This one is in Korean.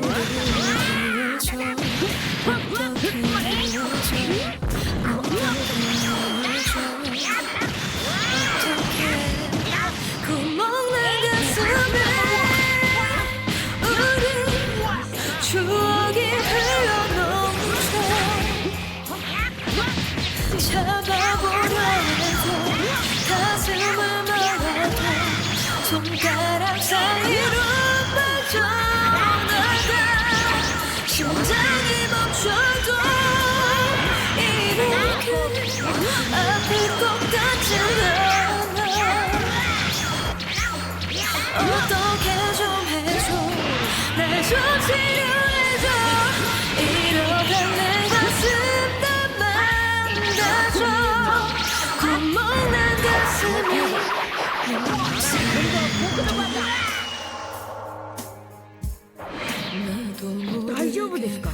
What? 잡아보려 해도 가슴을 말아도 손가락 사이로 빠져나가 심장이 멈춰도 이렇게 아플 것 같진 않아. 어떻게 좀 해줘. 날좀 치료 ですか